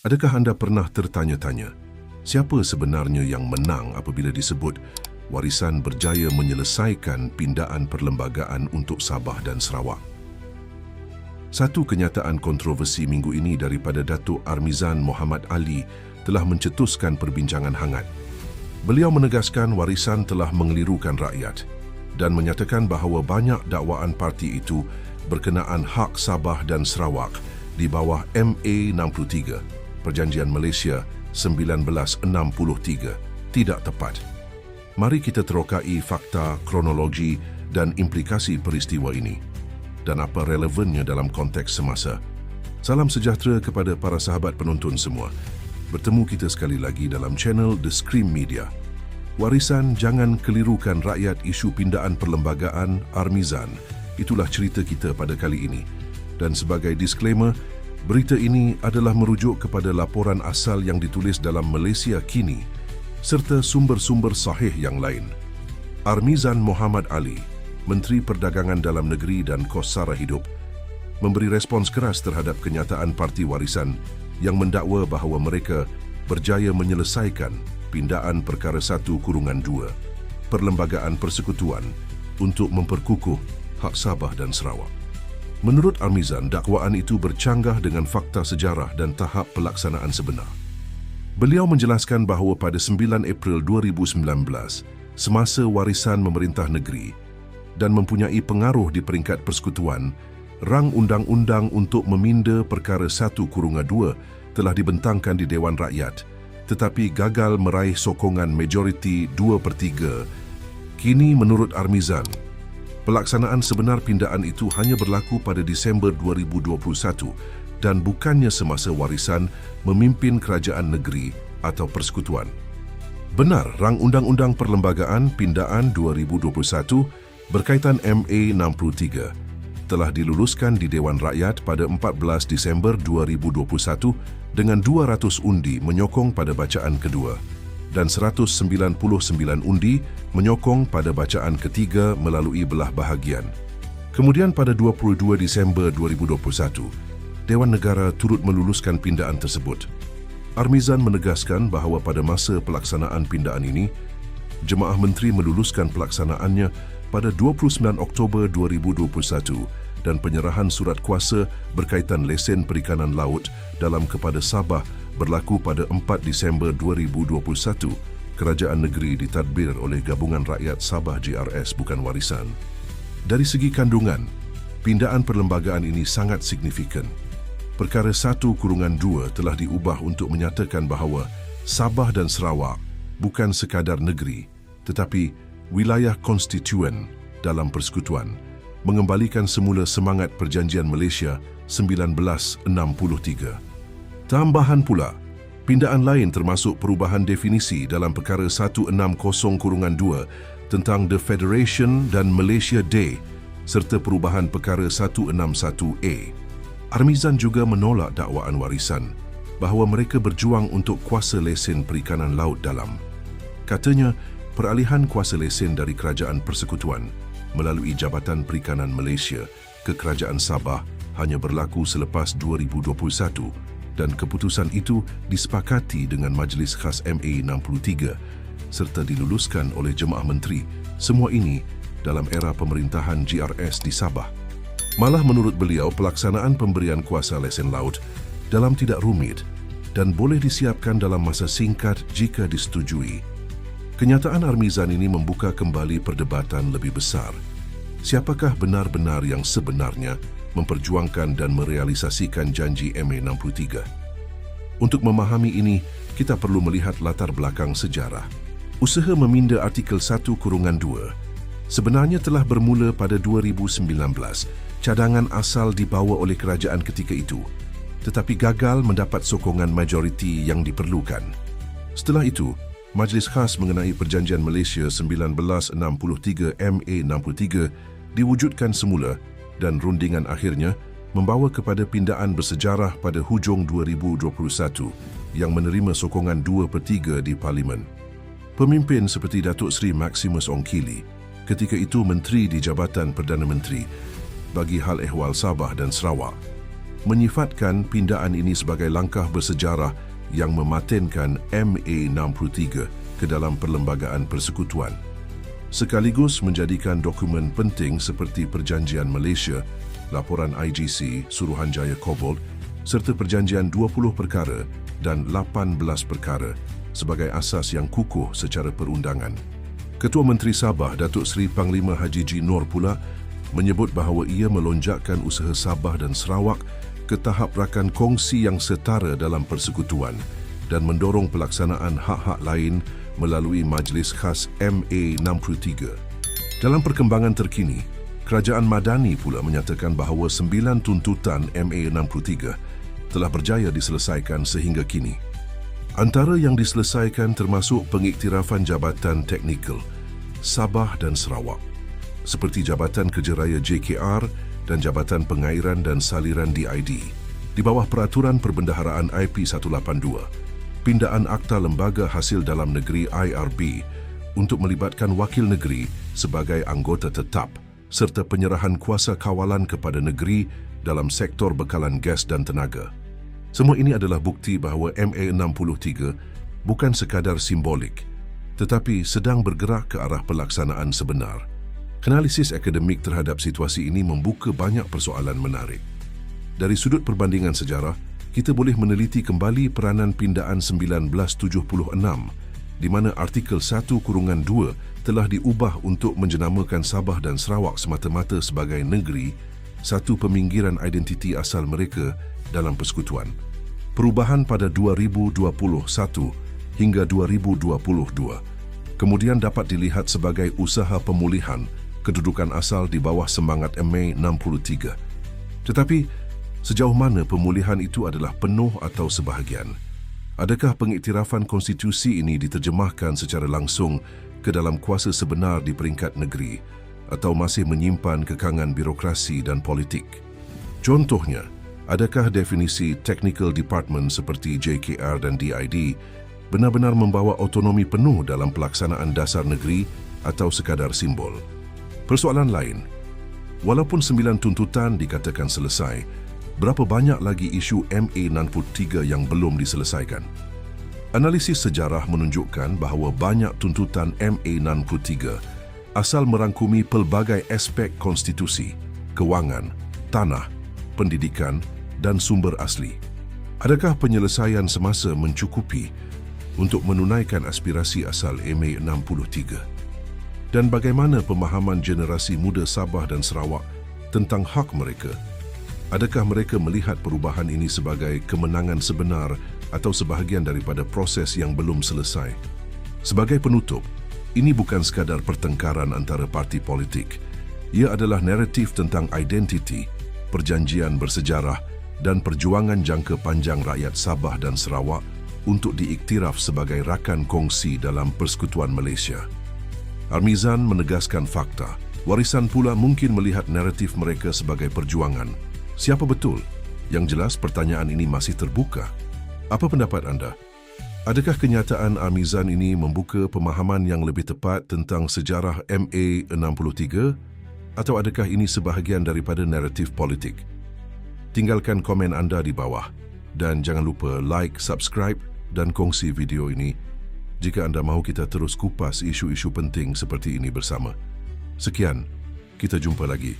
Adakah anda pernah tertanya-tanya, siapa sebenarnya yang menang apabila disebut warisan berjaya menyelesaikan pindaan perlembagaan untuk Sabah dan Sarawak? Satu kenyataan kontroversi minggu ini daripada Datuk Armizan Muhammad Ali telah mencetuskan perbincangan hangat. Beliau menegaskan warisan telah mengelirukan rakyat dan menyatakan bahawa banyak dakwaan parti itu berkenaan hak Sabah dan Sarawak di bawah MA 63 Perjanjian Malaysia 1963 tidak tepat. Mari kita terokai fakta, kronologi dan implikasi peristiwa ini dan apa relevannya dalam konteks semasa. Salam sejahtera kepada para sahabat penonton semua. Bertemu kita sekali lagi dalam channel The Scream Media. Warisan jangan kelirukan rakyat isu pindaan perlembagaan Armizan. Itulah cerita kita pada kali ini. Dan sebagai disclaimer, Berita ini adalah merujuk kepada laporan asal yang ditulis dalam Malaysia kini serta sumber-sumber sahih yang lain. Armizan Muhammad Ali, Menteri Perdagangan Dalam Negeri dan Kos Sara Hidup, memberi respons keras terhadap kenyataan Parti Warisan yang mendakwa bahawa mereka berjaya menyelesaikan pindaan perkara satu kurungan dua, Perlembagaan Persekutuan untuk memperkukuh hak Sabah dan Sarawak. Menurut Amizan, dakwaan itu bercanggah dengan fakta sejarah dan tahap pelaksanaan sebenar. Beliau menjelaskan bahawa pada 9 April 2019, semasa warisan memerintah negeri dan mempunyai pengaruh di peringkat persekutuan, rang undang-undang untuk meminda perkara 1 kurungan 2 telah dibentangkan di Dewan Rakyat tetapi gagal meraih sokongan majoriti 2 per 3. Kini menurut Armizan, Pelaksanaan sebenar pindaan itu hanya berlaku pada Disember 2021 dan bukannya semasa warisan memimpin kerajaan negeri atau persekutuan. Benar, rang Undang-Undang Perlembagaan Pindaan 2021 berkaitan MA 63 telah diluluskan di Dewan Rakyat pada 14 Disember 2021 dengan 200 undi menyokong pada bacaan kedua dan 199 undi menyokong pada bacaan ketiga melalui belah bahagian. Kemudian pada 22 Disember 2021, Dewan Negara turut meluluskan pindaan tersebut. Armizan menegaskan bahawa pada masa pelaksanaan pindaan ini, Jemaah Menteri meluluskan pelaksanaannya pada 29 Oktober 2021 dan penyerahan surat kuasa berkaitan lesen perikanan laut dalam kepada Sabah berlaku pada 4 Disember 2021, kerajaan negeri ditadbir oleh Gabungan Rakyat Sabah GRS bukan warisan. Dari segi kandungan, pindaan perlembagaan ini sangat signifikan. Perkara 1 kurungan 2 telah diubah untuk menyatakan bahawa Sabah dan Sarawak bukan sekadar negeri tetapi wilayah konstituen dalam persekutuan mengembalikan semula semangat perjanjian Malaysia 1963. Tambahan pula, pindaan lain termasuk perubahan definisi dalam perkara 160-2 tentang The Federation dan Malaysia Day serta perubahan perkara 161A. Armizan juga menolak dakwaan warisan bahawa mereka berjuang untuk kuasa lesen perikanan laut dalam. Katanya, peralihan kuasa lesen dari Kerajaan Persekutuan melalui Jabatan Perikanan Malaysia ke Kerajaan Sabah hanya berlaku selepas 2021 dan keputusan itu disepakati dengan Majlis Khas MA 63 serta diluluskan oleh Jemaah Menteri. Semua ini dalam era pemerintahan GRS di Sabah. Malah menurut beliau pelaksanaan pemberian kuasa lesen laut dalam tidak rumit dan boleh disiapkan dalam masa singkat jika disetujui. Kenyataan Armizan ini membuka kembali perdebatan lebih besar. Siapakah benar-benar yang sebenarnya memperjuangkan dan merealisasikan janji MA63. Untuk memahami ini, kita perlu melihat latar belakang sejarah. Usaha meminda artikel 1 kurungan 2 sebenarnya telah bermula pada 2019. Cadangan asal dibawa oleh kerajaan ketika itu, tetapi gagal mendapat sokongan majoriti yang diperlukan. Setelah itu, Majlis Khas mengenai Perjanjian Malaysia 1963 MA63 diwujudkan semula dan rundingan akhirnya membawa kepada pindaan bersejarah pada hujung 2021 yang menerima sokongan 2 per 3 di Parlimen. Pemimpin seperti Datuk Seri Maximus Ongkili, ketika itu Menteri di Jabatan Perdana Menteri bagi Hal Ehwal Sabah dan Sarawak, menyifatkan pindaan ini sebagai langkah bersejarah yang mematenkan MA63 ke dalam Perlembagaan Persekutuan. Sekaligus menjadikan dokumen penting seperti Perjanjian Malaysia, Laporan IGC Suruhanjaya Kobold serta Perjanjian 20 Perkara dan 18 Perkara sebagai asas yang kukuh secara perundangan. Ketua Menteri Sabah Datuk Seri Panglima Haji G. Nur pula menyebut bahawa ia melonjakkan usaha Sabah dan Sarawak ke tahap rakan kongsi yang setara dalam persekutuan dan mendorong pelaksanaan hak-hak lain melalui Majlis Khas MA63. Dalam perkembangan terkini, Kerajaan Madani pula menyatakan bahawa sembilan tuntutan MA63 telah berjaya diselesaikan sehingga kini. Antara yang diselesaikan termasuk pengiktirafan Jabatan Teknikal Sabah dan Sarawak seperti Jabatan Kerja Raya JKR dan Jabatan Pengairan dan Saliran DID di bawah Peraturan Perbendaharaan IP182, pindaan Akta Lembaga Hasil Dalam Negeri IRB untuk melibatkan wakil negeri sebagai anggota tetap serta penyerahan kuasa kawalan kepada negeri dalam sektor bekalan gas dan tenaga. Semua ini adalah bukti bahawa MA63 bukan sekadar simbolik tetapi sedang bergerak ke arah pelaksanaan sebenar. Analisis akademik terhadap situasi ini membuka banyak persoalan menarik. Dari sudut perbandingan sejarah, kita boleh meneliti kembali peranan pindaan 1976 di mana artikel 1 kurungan 2 telah diubah untuk menjenamakan Sabah dan Sarawak semata-mata sebagai negeri satu peminggiran identiti asal mereka dalam persekutuan. Perubahan pada 2021 hingga 2022 kemudian dapat dilihat sebagai usaha pemulihan kedudukan asal di bawah semangat MA 63. Tetapi, sejauh mana pemulihan itu adalah penuh atau sebahagian? Adakah pengiktirafan konstitusi ini diterjemahkan secara langsung ke dalam kuasa sebenar di peringkat negeri atau masih menyimpan kekangan birokrasi dan politik? Contohnya, adakah definisi technical department seperti JKR dan DID benar-benar membawa autonomi penuh dalam pelaksanaan dasar negeri atau sekadar simbol? Persoalan lain, walaupun sembilan tuntutan dikatakan selesai, berapa banyak lagi isu MA63 yang belum diselesaikan? Analisis sejarah menunjukkan bahawa banyak tuntutan MA63 asal merangkumi pelbagai aspek konstitusi, kewangan, tanah, pendidikan dan sumber asli. Adakah penyelesaian semasa mencukupi untuk menunaikan aspirasi asal MA63? Dan bagaimana pemahaman generasi muda Sabah dan Sarawak tentang hak mereka? Adakah mereka melihat perubahan ini sebagai kemenangan sebenar atau sebahagian daripada proses yang belum selesai? Sebagai penutup, ini bukan sekadar pertengkaran antara parti politik. Ia adalah naratif tentang identiti, perjanjian bersejarah dan perjuangan jangka panjang rakyat Sabah dan Sarawak untuk diiktiraf sebagai rakan kongsi dalam Persekutuan Malaysia. Armizan menegaskan fakta. Warisan pula mungkin melihat naratif mereka sebagai perjuangan. Siapa betul? Yang jelas pertanyaan ini masih terbuka. Apa pendapat anda? Adakah kenyataan Armizan ini membuka pemahaman yang lebih tepat tentang sejarah MA63 atau adakah ini sebahagian daripada naratif politik? tinggalkan komen anda di bawah dan jangan lupa like, subscribe dan kongsi video ini jika anda mahu kita terus kupas isu-isu penting seperti ini bersama. Sekian, kita jumpa lagi.